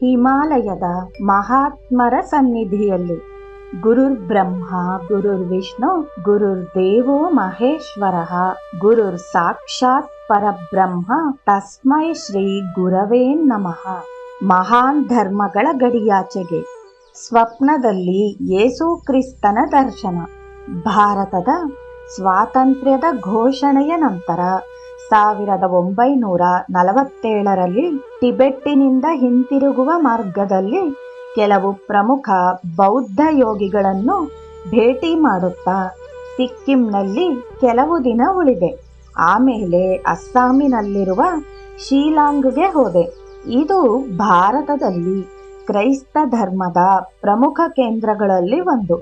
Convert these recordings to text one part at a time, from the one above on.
ಹಿಮಾಲಯದ ಮಹಾತ್ಮರ ಸನ್ನಿಧಿಯಲ್ಲಿ. ಗುರುರ್ ಬ್ರಹ್ಮ, ಗುರುರ್ ವಿಷ್ಣು, ಗುರುರ್ ದೇವೋ ಮಹೇಶ್ವರ, ಗುರುರ್ ಸಾಕ್ಷಾತ್ ಪರಬ್ರಹ್ಮ, ತಸ್ಮೈ ಶ್ರೀ ಗುರವೇ ನಮಃ. ಮಹಾನ್ ಧರ್ಮಗಳ ಗಡಿಯಾಚೆಗೆ. ಸ್ವಪ್ನದಲ್ಲಿ ಯೇಸು ಕ್ರಿಸ್ತನ ದರ್ಶನ. ಭಾರತದ ಸ್ವಾತಂತ್ರ್ಯದ ಘೋಷಣೆಯ ನಂತರ ಸಾವಿರದ ಒಂಬೈನೂರ ನಲವತ್ತೇಳರಲ್ಲಿ ಟಿಬೆಟ್ಟಿನಿಂದ ಹಿಂತಿರುಗುವ ಮಾರ್ಗದಲ್ಲಿ ಕೆಲವು ಪ್ರಮುಖ ಬೌದ್ಧ ಯೋಗಿಗಳನ್ನು ಭೇಟಿ ಮಾಡುತ್ತಾ ಸಿಕ್ಕಿಂನಲ್ಲಿ ಕೆಲವು ದಿನ ಉಳಿದೆ. ಆಮೇಲೆ ಅಸ್ಸಾಮಿನಲ್ಲಿರುವ ಶೀಲಾಂಗ್ಗೆ ಹೋದೆ. ಇದು ಭಾರತದಲ್ಲಿ ಕ್ರೈಸ್ತ ಧರ್ಮದ ಪ್ರಮುಖ ಕೇಂದ್ರಗಳಲ್ಲಿ ಒಂದು.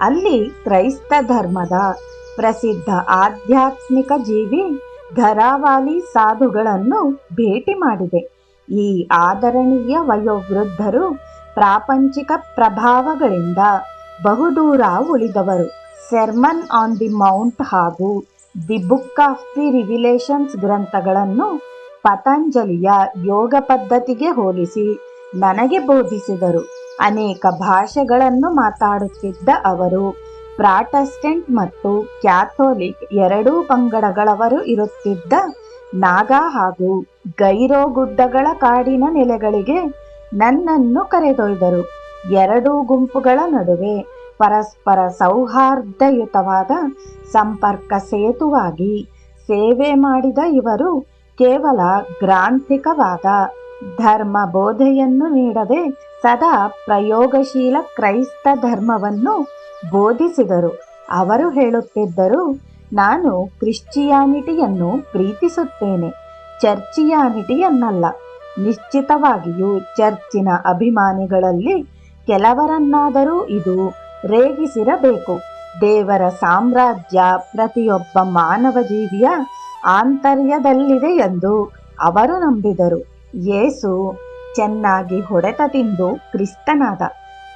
ಅಲ್ಲಿ ಕ್ರೈಸ್ತ ಧರ್ಮದ ಪ್ರಸಿದ್ಧ ಆಧ್ಯಾತ್ಮಿಕ ಜೀವಿ ಘರಾವಾಲಿ ಸಾಧುಗಳನ್ನು ಭೇಟಿ ಮಾಡಿದೆ. ಈ ಆದರಣೀಯ ವಯೋವೃದ್ಧರು ಪ್ರಾಪಂಚಿಕ ಪ್ರಭಾವಗಳಿಂದ ಬಹುದೂರ ಉಳಿದವರು. ಸೆರ್ಮನ್ ಆನ್ ದಿ ಮೌಂಟ್ ಹಾಗೂ the book of the revelations ಗ್ರಂಥಗಳನ್ನು ಪತಂಜಲಿಯ ಯೋಗ ಪದ್ಧತಿಗೆ ಹೋಲಿಸಿ ನನಗೆ ಬೋಧಿಸಿದರು. ಅನೇಕ ಭಾಷೆಗಳನ್ನು ಮಾತಾಡುತ್ತಿದ್ದ ಅವರು ಪ್ರಾಟೆಸ್ಟೆಂಟ್ ಮತ್ತು ಕ್ಯಾಥೋಲಿಕ್ ಎರಡೂ ಪಂಗಡಗಳವರು ಇರುತ್ತಿದ್ದ ನಾಗಾ ಹಾಗೂ ಗೈರೋ ಗುಡ್ಡಗಳ ಕಾಡಿನ ನೆಲೆಗಳಿಗೆ ನನ್ನನ್ನು ಕರೆದೊಯ್ದರು. ಎರಡೂ ಗುಂಪುಗಳ ನಡುವೆ ಪರಸ್ಪರ ಸೌಹಾರ್ದಯುತವಾದ ಸಂಪರ್ಕ ಸೇತುವಾಗಿ ಸೇವೆ ಮಾಡಿದ ಇವರು ಕೇವಲ ಗ್ರಾಂಥಿಕವಾದ ಧರ್ಮ ಬೋಧೆಯನ್ನು ನೀಡದೆ ಸದಾ ಪ್ರಯೋಗಶೀಲ ಕ್ರೈಸ್ತ ಧರ್ಮವನ್ನು ಬೋಧಿಸಿದರು. ಅವರು ಹೇಳುತ್ತಿದ್ದರು, ನಾನು ಕ್ರಿಶ್ಚಿಯಾನಿಟಿಯನ್ನು ಪ್ರೀತಿಸುತ್ತೇನೆ, ಚರ್ಚಿಯಾನಿಟಿಯನ್ನಲ್ಲ. ನಿಶ್ಚಿತವಾಗಿಯೂ ಚರ್ಚಿನ ಅಭಿಮಾನಿಗಳಲ್ಲಿ ಕೆಲವರನ್ನಾದರೂ ಇದು ರೇಗಿಸಿರಬೇಕು. ದೇವರ ಸಾಮ್ರಾಜ್ಯ ಪ್ರತಿಯೊಬ್ಬ ಮಾನವ ಜೀವಿಯ ಆಂತರ್ಯದಲ್ಲಿದೆ ಎಂದು ಅವರು ನಂಬಿದರು. ಯೇಸು ಚೆನ್ನಾಗಿ ಹೊಡೆತ ತಿಂದು ಕ್ರಿಸ್ತನಾದ.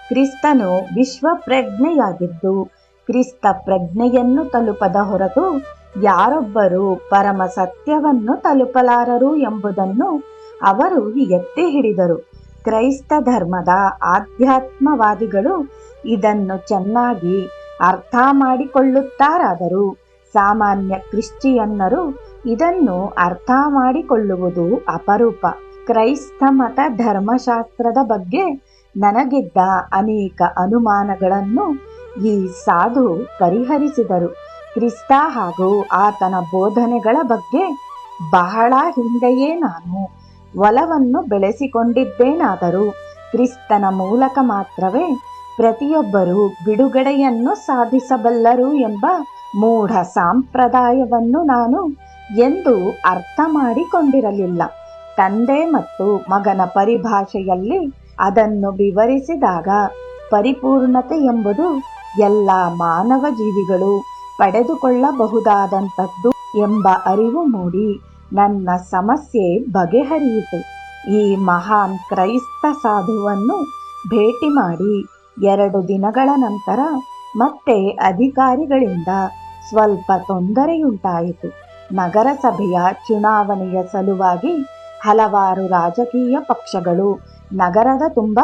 ಕ್ರಿಸ್ತನು ವಿಶ್ವ ಪ್ರಜ್ಞೆಯಾಗಿದ್ದು ಕ್ರಿಸ್ತ ಪ್ರಜ್ಞೆಯನ್ನು ತಲುಪದ ಹೊರತು ಯಾರೊಬ್ಬರು ಪರಮ ಸತ್ಯವನ್ನು ತಲುಪಲಾರರು ಎಂಬುದನ್ನು ಅವರು ಎತ್ತಿ ಹಿಡಿದರು. ಕ್ರೈಸ್ತ ಧರ್ಮದ ಆಧ್ಯಾತ್ಮವಾದಿಗಳು ಇದನ್ನು ಚೆನ್ನಾಗಿ ಅರ್ಥ ಮಾಡಿಕೊಳ್ಳುತ್ತಾರಾದರೂ ಸಾಮಾನ್ಯ ಕ್ರಿಶ್ಚಿಯನ್ನರು ಇದನ್ನು ಅರ್ಥ ಮಾಡಿಕೊಳ್ಳುವುದು ಅಪರೂಪ. ಕ್ರೈಸ್ತ ಮತ ಧರ್ಮಶಾಸ್ತ್ರದ ಬಗ್ಗೆ ನನಗಿದ್ದ ಅನೇಕ ಅನುಮಾನಗಳನ್ನು ಈ ಸಾಧು ಪರಿಹರಿಸಿದರು. ಕ್ರಿಸ್ತ ಹಾಗೂ ಆತನ ಬೋಧನೆಗಳ ಬಗ್ಗೆ ಬಹಳ ಹಿಂದೆಯೇ ನಾನು ಒಲವನ್ನು ಬೆಳೆಸಿಕೊಂಡಿದ್ದೇನಾದರೂ ಕ್ರಿಸ್ತನ ಮೂಲಕ ಮಾತ್ರವೇ ಪ್ರತಿಯೊಬ್ಬರೂ ಬಿಡುಗಡೆಯನ್ನು ಸಾಧಿಸಬಲ್ಲರು ಎಂಬ ಮೂಢ ಸಂಪ್ರದಾಯವನ್ನು ನಾನು ಎಂದು ಅರ್ಥ ಮಾಡಿಕೊಂಡಿರಲಿಲ್ಲ. ತಂದೆ ಮತ್ತು ಮಗನ ಪರಿಭಾಷೆಯಲ್ಲಿ ಅದನ್ನು ವಿವರಿಸಿದಾಗ ಪರಿಪೂರ್ಣತೆ ಎಂಬುದು ಎಲ್ಲ ಮಾನವ ಜೀವಿಗಳು ಪಡೆದುಕೊಳ್ಳಬಹುದಾದಂಥದ್ದು ಎಂಬ ಅರಿವು ಮೂಡಿ ನನ್ನ ಸಮಸ್ಯೆ ಬಗೆಹರಿಯಿತು. ಈ ಮಹಾನ್ ಕ್ರೈಸ್ತ ಸಾಧುವನ್ನು ಭೇಟಿ ಮಾಡಿ ಎರಡು ದಿನಗಳ ನಂತರ ಮತ್ತೆ ಅಧಿಕಾರಿಗಳಿಂದ ಸ್ವಲ್ಪ ತೊಂದರೆಯುಂಟಾಯಿತು. ನಗರಸಭೆಯ ಚುನಾವಣೆಯ ಸಲುವಾಗಿ ಹಲವಾರು ರಾಜಕೀಯ ಪಕ್ಷಗಳು ನಗರದ ತುಂಬ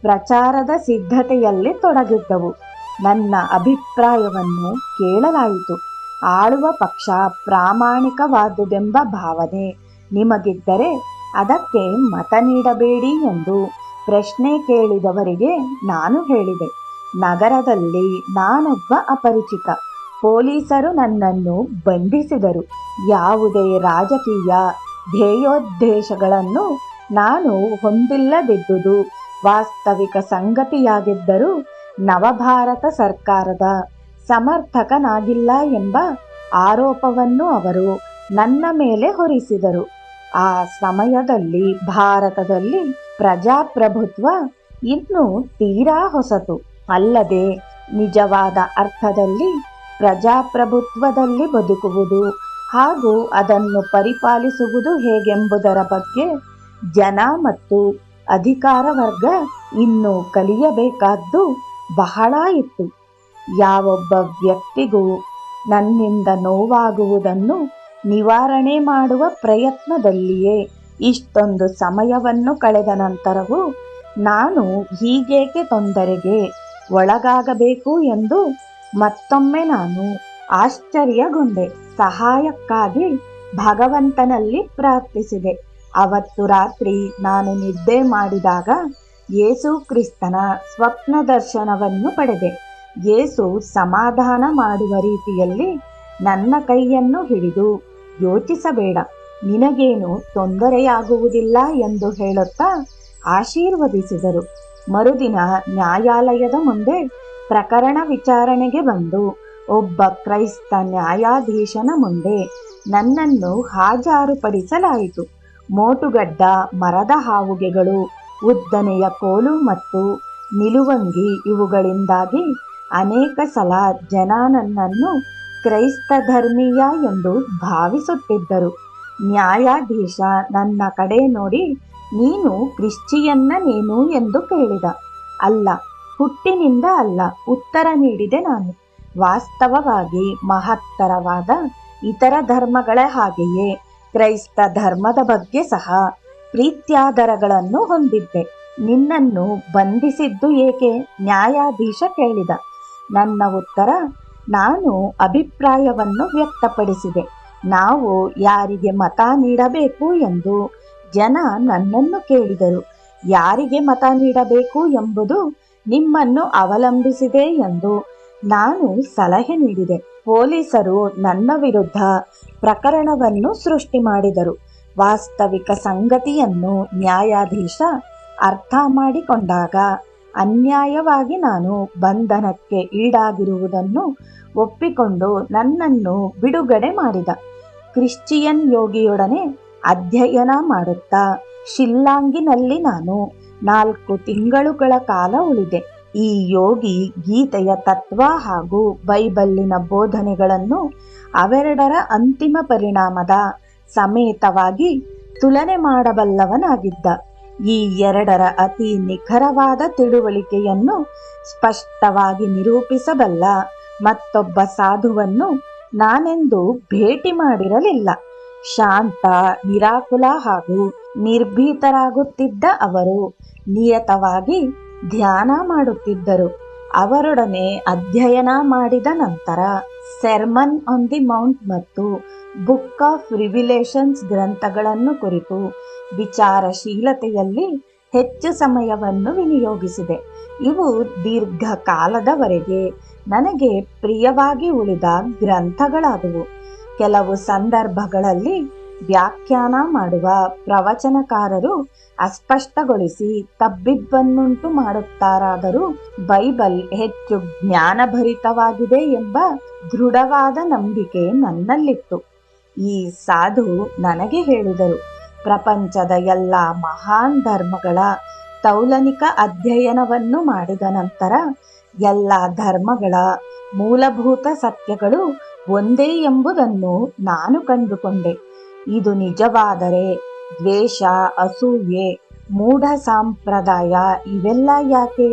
ಪ್ರಚಾರದ ಸಿದ್ಧತೆಯಲ್ಲಿ ತೊಡಗಿದ್ದವು. ನನ್ನ ಅಭಿಪ್ರಾಯವನ್ನು ಕೇಳಲಾಯಿತು. ಆಳುವ ಪಕ್ಷ ಪ್ರಾಮಾಣಿಕವಾದುದೆಂಬ ಭಾವನೆ ನಿಮಗಿದ್ದರೆ ಅದಕ್ಕೆ ಮತ ನೀಡಬೇಡಿ ಎಂದು ಪ್ರಶ್ನೆ ಕೇಳಿದವರಿಗೆ ನಾನು ಹೇಳಿದೆ. ನಗರದಲ್ಲಿ ನಾನೊಬ್ಬ ಅಪರಿಚಿತ. ಪೊಲೀಸರು ನನ್ನನ್ನು ಬಂಧಿಸಿದರು. ಯಾವುದೇ ರಾಜಕೀಯ ಧ್ಯೇಯೋದ್ದೇಶಗಳನ್ನು ನಾನು ಹೊಂದಿಲ್ಲದಿದ್ದುದು. ವಾಸ್ತವಿಕ ಸಂಗತಿಯಾಗಿದ್ದರೂ ನವಭಾರತ ಸರ್ಕಾರದ ಸಮರ್ಥಕನಾಗಿಲ್ಲ ಎಂಬ ಆರೋಪವನ್ನು ಅವರು ನನ್ನ ಮೇಲೆ ಹೊರಿಸಿದರು. ಆ ಸಮಯದಲ್ಲಿ ಭಾರತದಲ್ಲಿ ಪ್ರಜಾಪ್ರಭುತ್ವ ಇನ್ನೂ ತೀರಾ ಹೊಸತು. ಅಲ್ಲದೆ ನಿಜವಾದ ಅರ್ಥದಲ್ಲಿ ಪ್ರಜಾಪ್ರಭುತ್ವದಲ್ಲಿ ಬದುಕುವುದು ಹಾಗೂ ಅದನ್ನು ಪರಿಪಾಲಿಸುವುದು ಹೇಗೆಂಬುದರ ಬಗ್ಗೆ ಜನ ಮತ್ತು ಅಧಿಕಾರ ವರ್ಗ ಇನ್ನೂ ಕಲಿಯಬೇಕಾದ್ದು ಬಹಳ ಇತ್ತು. ಯಾವೊಬ್ಬ ವ್ಯಕ್ತಿಗೂ ನನ್ನಿಂದ ನೋವಾಗುವುದನ್ನು ನಿವಾರಣೆ ಮಾಡುವ ಪ್ರಯತ್ನದಲ್ಲಿಯೇ ಇಷ್ಟೊಂದು ಸಮಯವನ್ನು ಕಳೆದ ನಂತರವೂ ನಾನು ಹೀಗೇಕೆ ತೊಂದರೆಗೆ ಒಳಗಾಗಬೇಕು ಎಂದು ಮತ್ತೊಮ್ಮೆ ನಾನು ಆಶ್ಚರ್ಯಗೊಂಡೆ. ಸಹಾಯಕ್ಕಾಗಿ ಭಗವಂತನಲ್ಲಿ ಪ್ರಾರ್ಥಿಸಿದೆ. ಅವತ್ತು ರಾತ್ರಿ ನಾನು ನಿದ್ದೆ ಮಾಡಿದಾಗ ಯೇಸು ಕ್ರಿಸ್ತನ ಸ್ವಪ್ನ ದರ್ಶನವನ್ನು ಪಡೆದೆ. ಯೇಸು ಸಮಾಧಾನ ಮಾಡುವ ರೀತಿಯಲ್ಲಿ ನನ್ನ ಕೈಯನ್ನು ಹಿಡಿದು ಯೋಚಿಸಬೇಡ, ನಿನಗೇನು ತೊಂದರೆಯಾಗುವುದಿಲ್ಲ ಎಂದು ಹೇಳುತ್ತಾ ಆಶೀರ್ವದಿಸಿದರು. ಮರುದಿನ ನ್ಯಾಯಾಲಯದ ಮುಂದೆ ಪ್ರಕರಣ ವಿಚಾರಣೆಗೆ ಬಂದು ಒಬ್ಬ ಕ್ರೈಸ್ತ ನ್ಯಾಯಾಧೀಶನ ಮುಂದೆ ನನ್ನನ್ನು ಹಾಜರುಪಡಿಸಲಾಯಿತು. ಮೋಟುಗಡ್ಡ, ಮರದ ಹಾವುಗೆಗಳು, ಉದ್ದನೆಯ ಕೋಲು ಮತ್ತು ನಿಲುವಂಗಿ ಇವುಗಳಿಂದಾಗಿ ಅನೇಕ ಸಲ ಜನ ನನ್ನನ್ನು ಕ್ರೈಸ್ತ ಧರ್ಮೀಯ ಎಂದು ಭಾವಿಸುತ್ತಿದ್ದರು. ನ್ಯಾಯಾಧೀಶ ನನ್ನ ಕಡೆ ನೋಡಿ, ನೀನು ಕ್ರಿಶ್ಚಿಯನ್ನ ನೀನು ಎಂದು ಕೇಳಿದ. ಅಲ್ಲ, ಹುಟ್ಟಿನಿಂದ ಅಲ್ಲ, ಉತ್ತರ ನೀಡಿದೆ ನಾನು. ವಾಸ್ತವವಾಗಿ ಮಹತ್ತರವಾದ ಇತರ ಧರ್ಮಗಳ ಹಾಗೆಯೇ. ಕ್ರೈಸ್ತ ಧರ್ಮದ ಬಗ್ಗೆ ಸಹ ಪ್ರೀತ್ಯಾದರಗಳನ್ನು ಹೊಂದಿದ್ದೆ. ನಿನ್ನನ್ನು ಬಂಧಿಸಿದ್ದು ಏಕೆ? ನ್ಯಾಯಾಧೀಶ ಕೇಳಿದ. ನನ್ನ ಉತ್ತರ, ನಾನು ಅಭಿಪ್ರಾಯವನ್ನು ವ್ಯಕ್ತಪಡಿಸಿದೆ. ನಾವು ಯಾರಿಗೆ ಮತ ನೀಡಬೇಕು ಎಂದು ಜನ ನನ್ನನ್ನು ಕೇಳಿದರು. ಯಾರಿಗೆ ಮತ ನೀಡಬೇಕು ಎಂಬುದು ನಿಮ್ಮನ್ನು ಅವಲಂಬಿಸಿದೆ ಎಂದು ನಾನು ಸಲಹೆ ನೀಡಿದೆ. ಪೊಲೀಸರು ನನ್ನ ವಿರುದ್ಧ ಪ್ರಕರಣವನ್ನು ಸೃಷ್ಟಿ ಮಾಡಿದರು. ವಾಸ್ತವಿಕ ಸಂಗತಿಯನ್ನು ನ್ಯಾಯಾಧೀಶ ಅರ್ಥ ಮಾಡಿಕೊಂಡಾಗ ಅನ್ಯಾಯವಾಗಿ ನಾನು ಬಂಧನಕ್ಕೆ ಈಡಾಗಿರುವುದನ್ನು ಒಪ್ಪಿಕೊಂಡು ನನ್ನನ್ನು ಬಿಡುಗಡೆ ಮಾಡಿದ. ಕ್ರಿಶ್ಚಿಯನ್ ಯೋಗಿಯೊಡನೆ ಅಧ್ಯಯನ ಮಾಡುತ್ತಾ ಶಿಲ್ಲಾಂಗಿನಲ್ಲಿ ನಾನು ನಾಲ್ಕು ತಿಂಗಳುಗಳ ಕಾಲ ಉಳಿದೆ. ಈ ಯೋಗಿ ಗೀತೆಯ ತತ್ವ ಹಾಗೂ ಬೈಬಲ್ಲಿನ ಬೋಧನೆಗಳನ್ನು ಅವೆರಡರ ಅಂತಿಮ ಪರಿಣಾಮದ ಸಮೇತವಾಗಿ ತುಲನೆ ಮಾಡಬಲ್ಲವನಾಗಿದ್ದ. ಈ ಎರಡರ ಅತಿ ನಿಖರವಾದ ತಿಳುವಳಿಕೆಯನ್ನು ಸ್ಪಷ್ಟವಾಗಿ ನಿರೂಪಿಸಬಲ್ಲ ಮತ್ತೊಬ್ಬ ಸಾಧುವನ್ನು ನಾನೆಂದು ಭೇಟಿ ಮಾಡಿರಲಿಲ್ಲ. ಶಾಂತ, ನಿರಾಕುಲ ಹಾಗೂ ನಿರ್ಭೀತರಾಗುತ್ತಿದ್ದ ಅವರು ನಿಯತವಾಗಿ ಧ್ಯಾನ ಮಾಡುತ್ತಿದ್ದರು. ಅವರೊಡನೆ ಅಧ್ಯಯನ ಮಾಡಿದ ನಂತರ ಸೆರ್ಮನ್ ಆನ್ ದಿ ಮೌಂಟ್ ಮತ್ತು ಬುಕ್ ಆಫ್ ರಿವಿಲೇಷನ್ಸ್ ಗ್ರಂಥಗಳನ್ನು ಕುರಿತು ವಿಚಾರಶೀಲತೆಯಲ್ಲಿ ಹೆಚ್ಚು ಸಮಯವನ್ನು ವಿನಿಯೋಗಿಸಿದೆ. ಇವು ದೀರ್ಘಕಾಲದವರೆಗೆ ನನಗೆ ಪ್ರಿಯವಾಗಿ ಉಳಿದ ಗ್ರಂಥಗಳಾದವು. ಕೆಲವು ಸಂದರ್ಭಗಳಲ್ಲಿ ವ್ಯಾಖ್ಯಾನ ಮಾಡುವ ಪ್ರವಚನಕಾರರು ಅಸ್ಪಷ್ಟಗೊಳಿಸಿ ತಬ್ಬಿಬ್ಬನ್ನುಂಟು ಮಾಡುತ್ತಾರಾದರೂ ಬೈಬಲ್ ಹೆಚ್ಚು ಜ್ಞಾನಭರಿತವಾಗಿದೆ ಎಂಬ ದೃಢವಾದ ನಂಬಿಕೆ ನನ್ನಲ್ಲಿತ್ತು. ಈ ಸಾಧು ನನಗೆ ಹೇಳಿದರು, ಪ್ರಪಂಚದ ಎಲ್ಲ ಮಹಾನ್ ಧರ್ಮಗಳ ತೌಲನಿಕ ಅಧ್ಯಯನವನ್ನು ಮಾಡಿದ ನಂತರ ಎಲ್ಲ ಧರ್ಮಗಳ ಮೂಲಭೂತ ಸತ್ಯಗಳು ಒಂದೇ ಎಂಬುದನ್ನು ನಾನು ಕಂಡುಕೊಂಡೆ. ಇದು ನಿಜವಾದರೆ ದ್ವೇಷ, ಅಸೂಯೆ, ಮೂಢ ಸಂಪ್ರದಾಯ ಇವೆಲ್ಲ ಯಾಕೆ?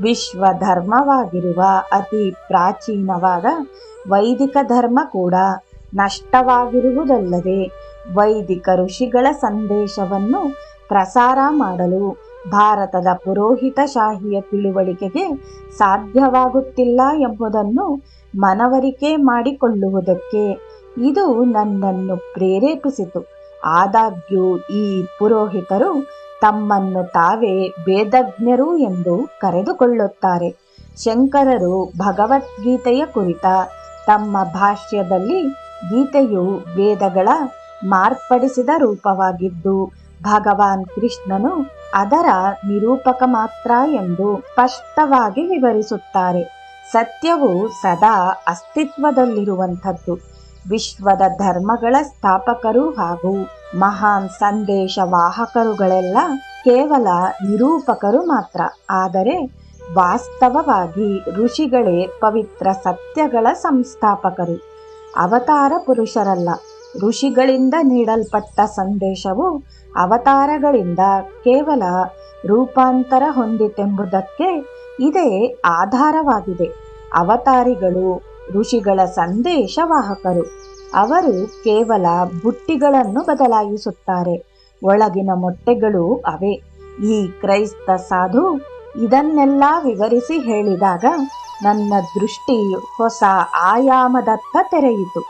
ವಿಶ್ವ ಧರ್ಮವಾಗಿರುವ ಅತಿ ಪ್ರಾಚೀನವಾದ ವೈದಿಕ ಧರ್ಮ ಕೂಡ ನಷ್ಟವಾಗಿರುವುದಲ್ಲದೆ ವೈದಿಕ ಋಷಿಗಳ ಸಂದೇಶವನ್ನು ಪ್ರಸಾರ ಮಾಡಲು ಭಾರತದ ಪುರೋಹಿತಶಾಹಿಯ ತಿಳುವಳಿಕೆಗೆ ಸಾಧ್ಯವಾಗುತ್ತಿಲ್ಲ ಎಂಬುದನ್ನು ಮನವರಿಕೆ ಮಾಡಿಕೊಳ್ಳುವುದಕ್ಕೆ ಇದು ನನ್ನನ್ನು ಪ್ರೇರೇಪಿಸಿತು. ಆದಾಗ್ಯೂ ಈ ಪುರೋಹಿತರು ತಮ್ಮನ್ನು ತಾವೇ ವೇದಜ್ಞರು ಎಂದು ಕರೆದುಕೊಳ್ಳುತ್ತಾರೆ. ಶಂಕರರು ಭಗವದ್ಗೀತೆಯ ಕುರಿತ ತಮ್ಮ ಭಾಷ್ಯದಲ್ಲಿ ಗೀತೆಯು ವೇದಗಳ ಮಾರ್ಪಡಿಸಿದ ರೂಪವಾಗಿದ್ದು, ಭಗವಾನ್ ಕೃಷ್ಣನು ಅದರ ನಿರೂಪಕ ಮಾತ್ರ ಎಂದು ಸ್ಪಷ್ಟವಾಗಿ ವಿವರಿಸುತ್ತಾರೆ. ಸತ್ಯವು ಸದಾ ಅಸ್ತಿತ್ವದಲ್ಲಿರುವಂಥದ್ದು. ವಿಶ್ವದ ಧರ್ಮಗಳ ಸ್ಥಾಪಕರು ಹಾಗೂ ಮಹಾನ್ ಸಂದೇಶ ವಾಹಕರುಗಳೆಲ್ಲ ಕೇವಲ ನಿರೂಪಕರು ಮಾತ್ರ. ಆದರೆ ವಾಸ್ತವವಾಗಿ ಋಷಿಗಳೇ ಪವಿತ್ರ ಸತ್ಯಗಳ ಸಂಸ್ಥಾಪಕರು. ಅವತಾರ ಪುರುಷರಲ್ಲ. ಋಷಿಗಳಿಂದ ನೀಡಲ್ಪಟ್ಟ ಸಂದೇಶವು ಅವತಾರಗಳಿಂದ ಕೇವಲ ರೂಪಾಂತರ ಹೊಂದಿತೆಂಬುದಕ್ಕೆ ಇದೇ ಆಧಾರವಾಗಿದೆ. ಅವತಾರಿಗಳು ಋಷಿಗಳ ಸಂದೇಶವಾಹಕರು. ಅವರು ಕೇವಲ ಬುಟ್ಟಿಗಳನ್ನು ಬದಲಾಯಿಸುತ್ತಾರೆ. ಒಳಗಿನ ಮೊಟ್ಟೆಗಳು ಅವೇ. ಈ ಕ್ರೈಸ್ತ ಸಾಧು ಇದನ್ನೆಲ್ಲ ವಿವರಿಸಿ ಹೇಳಿದಾಗ ನನ್ನ ದೃಷ್ಟಿ ಹೊಸ ಆಯಾಮದತ್ತ ತೆರೆಯಿತು.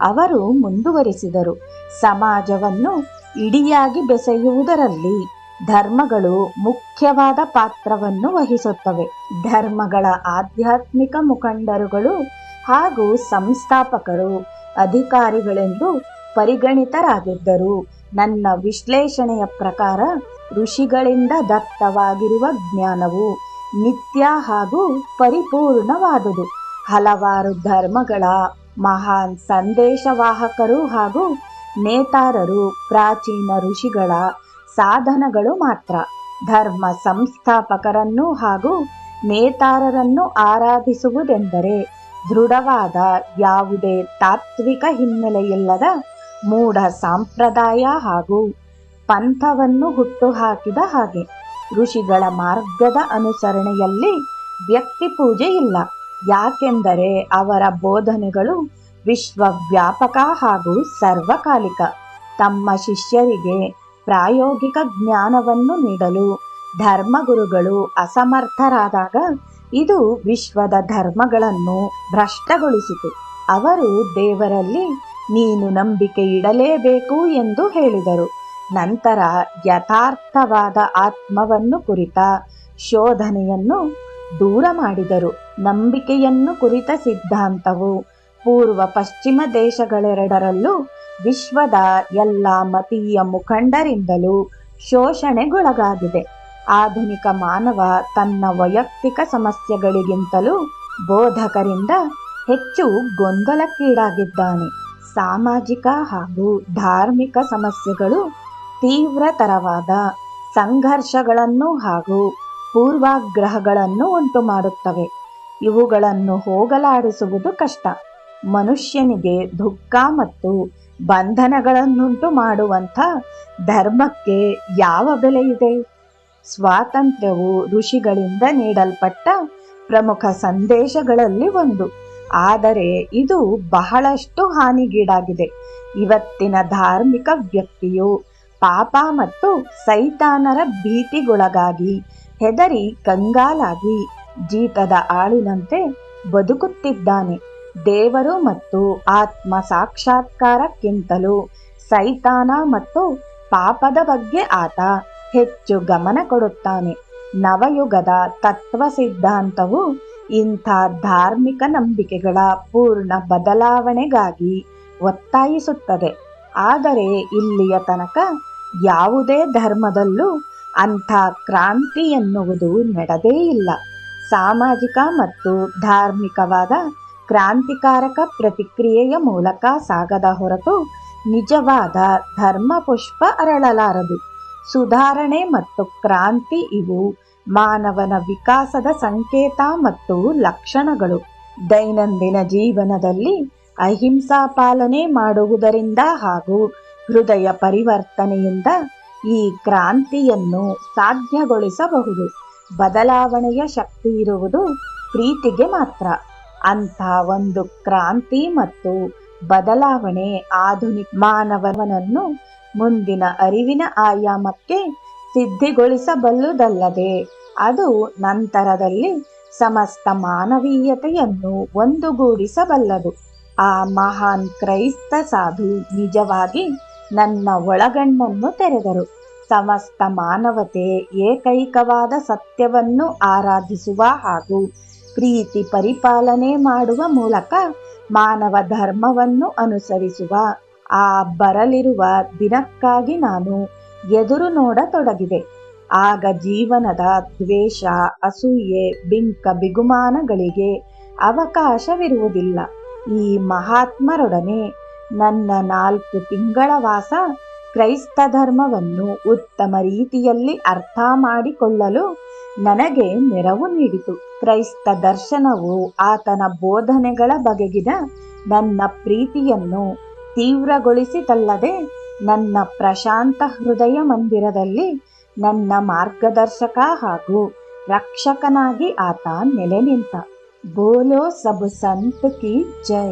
ಅವರು ಮುಂದುವರಿಸಿದರು. ಸಮಾಜವನ್ನು ಇಡಿಯಾಗಿ ಬೆಸೆಯುವುದರಲ್ಲಿ ಧರ್ಮಗಳು ಮುಖ್ಯವಾದ ಪಾತ್ರವನ್ನು ವಹಿಸುತ್ತವೆ. ಧರ್ಮಗಳ ಆಧ್ಯಾತ್ಮಿಕ ಮುಖಂಡರುಗಳು ಹಾಗೂ ಸಂಸ್ಥಾಪಕರು, ಅಧಿಕಾರಿಗಳೆಂದು ಪರಿಗಣಿತರಾಗಿದ್ದರು, ನನ್ನ ವಿಶ್ಲೇಷಣೆಯ ಪ್ರಕಾರ ಋಷಿಗಳಿಂದ ದತ್ತವಾಗಿರುವ ಜ್ಞಾನವು ನಿತ್ಯ ಹಾಗೂ ಪರಿಪೂರ್ಣವಾದುದು. ಹಲವಾರು ಧರ್ಮಗಳ ಮಹಾನ್ ಸಂದೇಶವಾಹಕರು ಹಾಗೂ ನೇತಾರರು, ಪ್ರಾಚೀನ ಋಷಿಗಳ ಸಾಧನಗಳು ಮಾತ್ರ. ಧರ್ಮ ಸಂಸ್ಥಾಪಕರನ್ನು ಹಾಗೂ ನೇತಾರರನ್ನು ಆರಾಧಿಸುವುದೆಂದರೆ ದೃಢವಾದ ಯಾವುದೇ ತಾತ್ವಿಕ ಹಿನ್ನೆಲೆಯಿಲ್ಲದ ಮೂಢ ಸಂಪ್ರದಾಯ ಹಾಗೂ ಪಂಥವನ್ನು ಹುಟ್ಟುಹಾಕಿದ ಹಾಗೆ. ಋಷಿಗಳ ಮಾರ್ಗದ ಅನುಸರಣೆಯಲ್ಲಿ ವ್ಯಕ್ತಿ ಪೂಜೆ ಇಲ್ಲ. ಯಾಕೆಂದರೆ ಅವರ ಬೋಧನೆಗಳು ವಿಶ್ವವ್ಯಾಪಕ ಹಾಗೂ ಸರ್ವಕಾಲಿಕ. ತಮ್ಮ ಶಿಷ್ಯರಿಗೆ ಪ್ರಾಯೋಗಿಕ ಜ್ಞಾನವನ್ನು ನೀಡಲು ಧರ್ಮಗುರುಗಳು ಅಸಮರ್ಥರಾದಾಗ ಇದು ವಿಶ್ವದ ಧರ್ಮಗಳನ್ನು ಭ್ರಷ್ಟಗೊಳಿಸಿತು. ಅವರು ದೇವರಲ್ಲಿ ನೀನು ನಂಬಿಕೆ ಇಡಲೇಬೇಕು ಎಂದು ಹೇಳಿದರು. ನಂತರ ಯಥಾರ್ಥವಾದ ಆತ್ಮವನ್ನು ಕುರಿತ ಶೋಧನೆಯನ್ನು ದೂರ ಮಾಡಿದರು. ನಂಬಿಕೆಯನ್ನು ಕುರಿತ ಸಿದ್ಧಾಂತವು ಪೂರ್ವ ಪಶ್ಚಿಮ ದೇಶಗಳೆರಡರಲ್ಲೂ ವಿಶ್ವದ ಎಲ್ಲ ಮತೀಯ ಮುಖಂಡರಿಂದಲೂ ಶೋಷಣೆಗೊಳಗಾಗಿದೆ. ಆಧುನಿಕ ಮಾನವ ತನ್ನ ವೈಯಕ್ತಿಕ ಸಮಸ್ಯೆಗಳಿಗಿಂತಲೂ ಬೋಧಕರಿಂದ ಹೆಚ್ಚು ಗೊಂದಲಕ್ಕೀಡಾಗಿದ್ದಾನೆ. ಸಾಮಾಜಿಕ ಹಾಗೂ ಧಾರ್ಮಿಕ ಸಮಸ್ಯೆಗಳು ತೀವ್ರತರವಾದ ಸಂಘರ್ಷಗಳನ್ನು ಹಾಗೂ ಪೂರ್ವಾಗ್ರಹಗಳನ್ನು ಉಂಟು ಮಾಡುತ್ತವೆ ಇವುಗಳನ್ನು ಹೋಗಲಾಡಿಸುವುದು ಕಷ್ಟ. ಮನುಷ್ಯನಿಗೆ ದುಃಖ ಮತ್ತು ಬಂಧನಗಳನ್ನುಂಟು ಮಾಡುವಂಥ ಧರ್ಮಕ್ಕೆ ಯಾವ ಬೆಲೆ ಇದೆ ಸ್ವಾತಂತ್ರ್ಯವು ಋಷಿಗಳಿಂದ ನೀಡಲ್ಪಟ್ಟ ಪ್ರಮುಖ ಸಂದೇಶಗಳಲ್ಲಿ ಒಂದು. ಆದರೆ ಇದು ಬಹಳಷ್ಟು ಹಾನಿಗೀಡಾಗಿದೆ. ಇವತ್ತಿನ ಧಾರ್ಮಿಕ ವ್ಯಕ್ತಿಯು ಪಾಪ ಮತ್ತು ಸೈತಾನರ ಭೀತಿಗೊಳಗಾಗಿ ಹೆದರಿ ಕಂಗಾಲಾಗಿ ಜೀತದ ಆಳಿನಂತೆ ಬದುಕುತ್ತಿದ್ದಾನೆ. ದೇವರು ಮತ್ತು ಆತ್ಮ ಸಾಕ್ಷಾತ್ಕಾರಕ್ಕಿಂತಲೂ ಸೈತಾನ ಮತ್ತು ಪಾಪದ ಬಗ್ಗೆ ಆತ ಹೆಚ್ಚು ಗಮನ ಕೊಡುತ್ತಾನೆ. ನವಯುಗದ ತತ್ವ ಸಿದ್ಧಾಂತವು ಇಂಥ ಧಾರ್ಮಿಕ ನಂಬಿಕೆಗಳ ಪೂರ್ಣ ಬದಲಾವಣೆಗಾಗಿ ಒತ್ತಾಯಿಸುತ್ತದೆ. ಆದರೆ ಇಲ್ಲಿಯ ತನಕ ಯಾವುದೇ ಧರ್ಮದಲ್ಲೂ ಅಂಥ ಕ್ರಾಂತಿ ಎನ್ನುವುದು ನಡೆದೇ ಇಲ್ಲ. ಸಾಮಾಜಿಕ ಮತ್ತು ಧಾರ್ಮಿಕವಾದ ಕ್ರಾಂತಿಕಾರಕ ಪ್ರತಿಕ್ರಿಯೆಯ ಮೂಲಕ ಸಾಗದ ಹೊರತು ನಿಜವಾದ ಧರ್ಮ ಪುಷ್ಪ ಅರಳಲಾರದು. ಸುಧಾರಣೆ ಮತ್ತು ಕ್ರಾಂತಿ ಇವು ಮಾನವನ ವಿಕಾಸದ ಸಂಕೇತ ಮತ್ತು ಲಕ್ಷಣಗಳು. ದೈನಂದಿನ ಜೀವನದಲ್ಲಿ ಅಹಿಂಸಾ ಪಾಲನೆ ಮಾಡುವುದರಿಂದ ಹಾಗೂ ಹೃದಯ ಪರಿವರ್ತನೆಯಿಂದ ಈ ಕ್ರಾಂತಿಯನ್ನು ಸಾಧ್ಯಗೊಳಿಸಬಹುದು. ಬದಲಾವಣೆಯ ಶಕ್ತಿ ಇರುವುದು ಪ್ರೀತಿಗೆ ಮಾತ್ರ. ಅಂಥ ಒಂದು ಕ್ರಾಂತಿ ಮತ್ತು ಬದಲಾವಣೆ ಆಧುನಿಕ ಮಾನವನನ್ನು ಮುಂದಿನ ಅರಿವಿನ ಆಯಾಮಕ್ಕೆ ಸಿದ್ಧಿಗೊಳಿಸಬಲ್ಲುದಲ್ಲದೆ, ಅದು ನಂತರದಲ್ಲಿ ಸಮಸ್ತ ಮಾನವೀಯತೆಯನ್ನು ಒಂದುಗೂಡಿಸಬಲ್ಲದು. ಆ ಮಹಾನ್ ಕ್ರೈಸ್ತ ಸಾಧು ನಿಜವಾಗಿ ನನ್ನ ಒಳಗಣ್ಣನ್ನು ತೆರೆದರು. ಸಮಸ್ತ ಮಾನವತೆ ಏಕೈಕವಾದ ಸತ್ಯವನ್ನು ಆರಾಧಿಸುವ ಹಾಗೂ ಪ್ರೀತಿ ಪರಿಪಾಲನೆ ಮಾಡುವ ಮೂಲಕ ಮಾನವ ಧರ್ಮವನ್ನು ಅನುಸರಿಸುವ. ಆ ಬರಲಿರುವ ದಿನಕ್ಕಾಗಿ ನಾನು ಎದುರು ನೋಡತೊಡಗಿದೆ. ಆಗ ಜೀವನದ ದ್ವೇಷ, ಅಸೂಯೆ, ಬಿಂಕ, ಬಿಗುಮಾನಗಳಿಗೆ ಅವಕಾಶವಿರುವುದಿಲ್ಲ. ಈ ಮಹಾತ್ಮರೊಡನೆ ನನ್ನ ನಾಲ್ಕು ತಿಂಗಳ ವಾಸ ಕ್ರೈಸ್ತ ಧರ್ಮವನ್ನು ಉತ್ತಮ ರೀತಿಯಲ್ಲಿ ಅರ್ಥ ಮಾಡಿಕೊಳ್ಳಲು ನನಗೆ ನೆರವು ನೀಡಿತು. ಕ್ರೈಸ್ತ ದರ್ಶನವು ಆತನ ಬೋಧನೆಗಳ ಬಗೆಗಿನ ನನ್ನ ಪ್ರೀತಿಯನ್ನು ತೀವ್ರಗೊಳಿಸಿತಲ್ಲದೆ ನನ್ನ ಪ್ರಶಾಂತ ಹೃದಯ ಮಂದಿರದಲ್ಲಿ ನನ್ನ ಮಾರ್ಗದರ್ಶಕ ಹಾಗೂ ರಕ್ಷಕನಾಗಿ ಆತ ನೆಲೆ ನಿಂತ ಬೋಲೋ ಸಬ್ ಸಂತ್ ಕಿ ಜೈ.